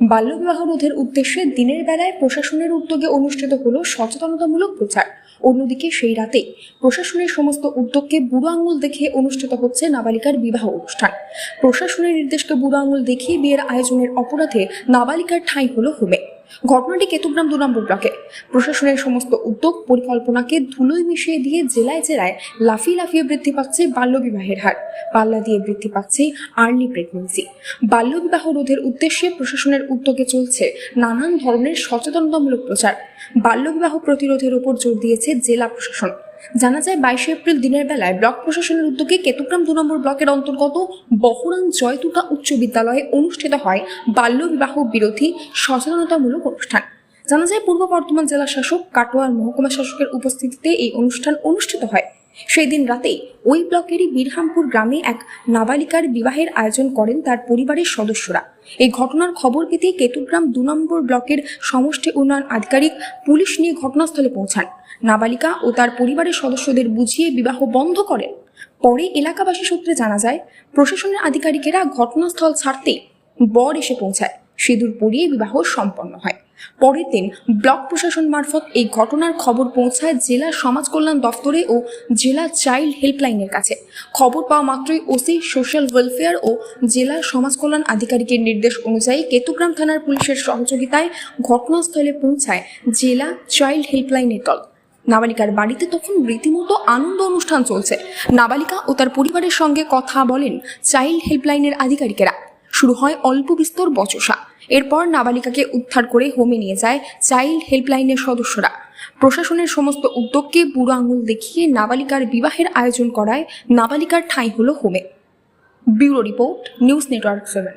বাল্যবিবাহ রোধের উদ্দেশ্যে দিনের বেলায় প্রশাসনের উদ্যোগে অনুষ্ঠিত হলো সচেতনতামূলক প্রচার। অন্যদিকে সেই রাতে প্রশাসনের সমস্ত উদ্যোগকে বুড়ো আঙুল দেখে অনুষ্ঠিত হচ্ছে নাবালিকার বিবাহ অনুষ্ঠান। প্রশাসনের নির্দেশকে বুড়ো আঙুল দেখিয়ে বিয়ের আয়োজনের অপরাধে নাবালিকার ঠাঁই হলো হোমে ঘটনাটি কেতুগ্রাম দু নম্বর ব্লকে প্রশাসনের সমস্ত উদ্যোগ পরিকল্পনাকে ধুলোয় মিশিয়ে দিয়ে জেলায় জেলায় লাফিয়ে লাফিয়ে বৃদ্ধি পাচ্ছে বাল্যবিবাহের হার। পাল্লা দিয়ে বৃদ্ধি পাচ্ছে আর্লি প্রেগনেন্সি বাল্যবিবাহ রোধের উদ্দেশ্যে প্রশাসনের উদ্যোগে চলছে নানান ধরনের সচেতনতামূলক প্রচার। বাল্যবিবাহ প্রতিরোধের উপর জোর দিয়েছে জেলা প্রশাসন। জানা যায় বাইশে এপ্রিল দিনের বেলায় ব্লক প্রশাসনের উদ্যোগে কেতুগ্রাম দু নম্বর ব্লকের অন্তর্গত বহরাং জয়তুকা উচ্চ বিদ্যালয়ে অনুষ্ঠিত হয় বাল্য বিবাহ বিরোধী সচেতনতামূলক অনুষ্ঠান। জানা যায় পূর্ব বর্ধমান জেলা শাসক, কাটোয়ার মহকুমা শাসকের উপস্থিতিতে এই অনুষ্ঠান অনুষ্ঠিত হয়। সেই দিন রাতেই ওই ব্লকেরই বীরহামপুর গ্রামে এক নাবালিকার বিবাহের আয়োজন করেন তার পরিবারের সদস্যরা। এই ঘটনার খবর পেতে কেতুগ্রাম দু নম্বর ব্লকের সমষ্টি উন্নয়ন আধিকারিক পুলিশ নিয়ে ঘটনাস্থলে পৌঁছান। নাবালিকা ও তার পরিবারের সদস্যদের বুঝিয়ে বিবাহ বন্ধ করেন। পরে এলাকাবাসী সূত্রে জানা যায়, প্রশাসনের আধিকারিকেরা ঘটনাস্থল ছাড়তেই বর এসে পৌঁছায়। সিঁদুর পরিয়ে বিবাহ সম্পন্ন হয়। পরের দিন ব্লক প্রশাসন মারফত এই ঘটনার খবর পৌঁছায় জেলা সমাজ কল্যাণ দফতরে ও জেলা চাইল্ড হেল্পলাইনের কাছে। খবর পাওয়া মাত্রই ওসি, সোশ্যাল ওয়েলফেয়ার ও জেলা সমাজ কল্যাণ আধিকারিকের নির্দেশ অনুযায়ী কেতুগ্রাম থানার পুলিশের সহযোগিতায় ঘটনাস্থলে পৌঁছায় জেলা চাইল্ড হেল্পলাইনের দল। নাবালিকার বাড়িতে তখন রীতিমতো আনন্দ অনুষ্ঠান চলছে। নাবালিকা ও তার পরিবারের সঙ্গে কথা বলেন চাইল্ড হেল্পলাইনের আধিকারিকেরা। শুরু হয় অল্প বিস্তর বচসা। এরপর নাবালিকাকে উদ্ধার করে হোমে নিয়ে যায় চাইল্ড হেল্পলাইনের সদস্যরা। প্রশাসনের সমস্ত উদ্যোগকে বুড়ো আঙুল দেখিয়ে নাবালিকার বিবাহের আয়োজন করায় নাবালিকার ঠাঁই হলো হোমে। Bureau report, news network seven.